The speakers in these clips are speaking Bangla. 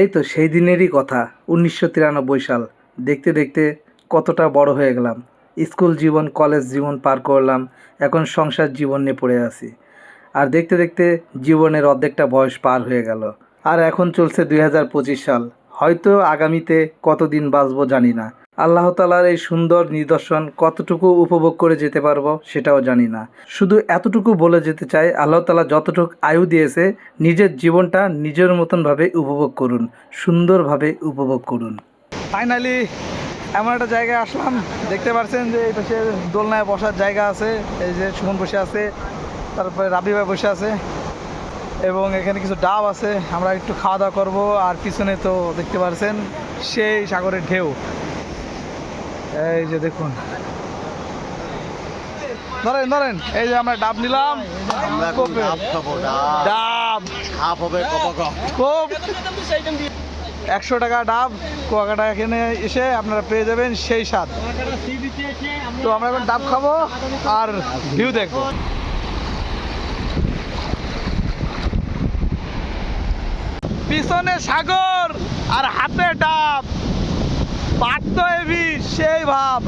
এই তো সেই দিনেরই কথা, উনিশশো তিরানব্বই সাল। দেখতে দেখতে কতটা বড় হয়ে গেলাম। স্কুল জীবন, কলেজ জীবন পার করলাম, এখন সংসার জীবন নিয়ে পড়ে আছি। আর দেখতে দেখতে জীবনের অর্ধেকটা বয়স পার হয়ে গেল। আর এখন চলছে দুই হাজার পঁচিশ সাল। হয়তো আগামীতে কতদিন বাঁচবো জানি না। আল্লাহ তালার এই সুন্দর নিদর্শন কতটুকু উপভোগ করে যেতে পারব সেটাও জানি না। শুধু এতটুকু বলে যেতে চাই, আল্লাহ তালা যতটুকু আয়ু দিয়েছে, নিজের জীবনটা নিজের মতনভাবে উপভোগ করুন, সুন্দরভাবে উপভোগ করুন। ফাইনালি এমন একটা জায়গায় আসলাম। দেখতে পাচ্ছেন যে এই পাশে দোলনায় বসার জায়গা আছে, এই যে সুমন বসে আছে, তারপরে রাবি ভাই বসে আছে, এবং এখানে কিছু ডাব আছে, আমরা একটু খাওয়া দাওয়া করব, আর পিছনে তো দেখতে পাচ্ছেন সেই সাগরের ঢেউ। এই যে দেখুন। ধরেন ধরেন এই যে আমরা ডাব নিলাম। ডাব হাফ হবে একশো টাকা ডাব কুয়াকাটা এখানে এসে আপনারা পেয়ে যাবেন সেই স্বাদ। তো আমরা এখন ডাব খাব আর ভিউ দেখব। পিছনে সাগর আর হাতে ডাব। পারতো এবি সেই ভাব।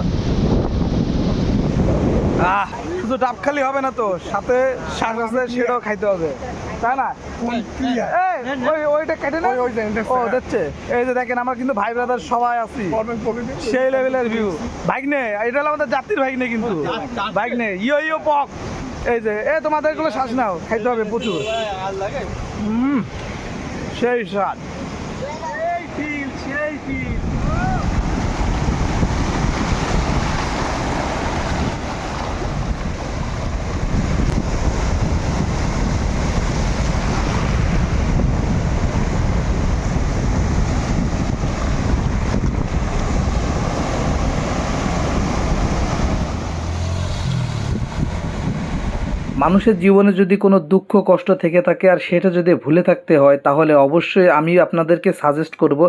আহ শুধু ডাব খালি হবে না তো সাথে শাক আছে সেটাও খাইতে হবে। তাই না? ওই ওইটা কেটে না ও দেখছে? এই যে দেখেন আমরা কিন্তু ভাই ব্রাদার সবাই আছি। সেই লেভেলের ভিউ বাইক নে এটা হলো আমাদের জাতির বাইক নেই কিন্তু বাইক নেই ইয়ো ইয়ো পক। এই যে এ তোমাদেরগুলো শ্বাস নাও খাইতে হবে প্রচুর। হুম সেই স্বাদ। সেই ফিল সেই ফিল মানুষের জীবনে যদি কোনো দুঃখ, কষ্ট থেকে থাকে আর সেটা যদি ভুলে থাকতে হয়, তাহলে অবশ্যই আমি আপনাদেরকে সাজেস্ট করব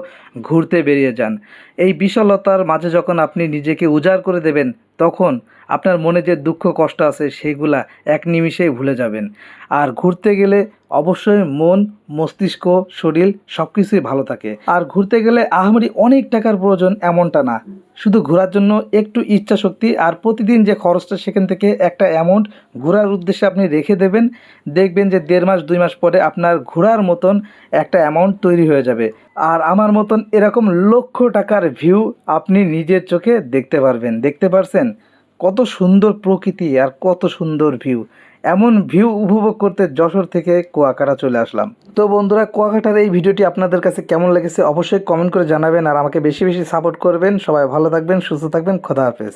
ঘুরতে বেরিয়ে যান। এই বিশালতার মাঝে যখন আপনি নিজেকে উজাড় করে দেবেন, তখন আপনার মনে যে দুঃখ, কষ্ট আছে, সেগুলা এক নিমিষেই ভুলে যাবেন। আর ঘুরতে গেলে অবশ্যই মন, মস্তিষ্ক, শরীর সব কিছুই ভালো থাকে। আর ঘুরতে গেলে আহামরি অনেক টাকার প্রয়োজন, এমনটা না। শুধু ঘোরার জন্য একটু ইচ্ছা শক্তি আর প্রতিদিন যে খরচটা সেখান থেকে একটা অ্যামাউন্ট ঘোরার উদ্দেশ্যে আপনি রেখে দেবেন, দেখবেন যে দেড় মাস, দুই মাস পরে আপনার ঘোরার মতন একটা অ্যামাউন্ট তৈরি হয়ে যাবে। আর আমার মতন এরকম লক্ষ টাকার ভিউ আপনি নিজের চোখে দেখতে পারবেন। দেখতে পারছেন কত সুন্দর প্রকৃতি আর কত সুন্দর ভিউ এমন ভিউ উপভোগ করতে যশোর থেকে কুয়াকাটা চলে আসলাম। তো বন্ধুরা, কুয়াকাটার এই ভিডিওটি আপনাদের কাছে কেমন লেগেছে অবশ্যই কমেন্ট করে জানাবেন আর আমাকে বেশি বেশি সাপোর্ট করবেন। সবাই ভালো থাকবেন, সুস্থ থাকবেন, খোদা হাফেজ।